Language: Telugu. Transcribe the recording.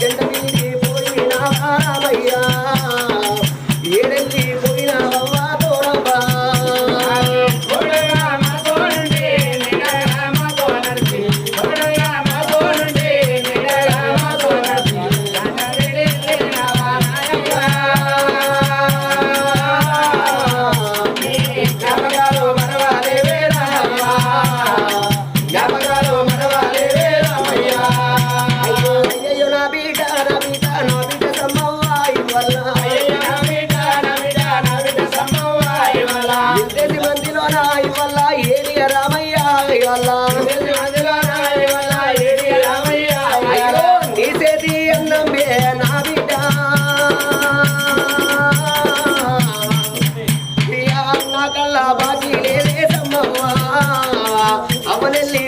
జెండ మీది పోయినా అయ్యా వెల్లి మందిలో రాయి వల్ల ఏడియ రామయ్య వల్ల వెల్లి మందిలో రాయి వల్ల ఏడియ రామయ్య అయ్యో నీ అవనెల్లి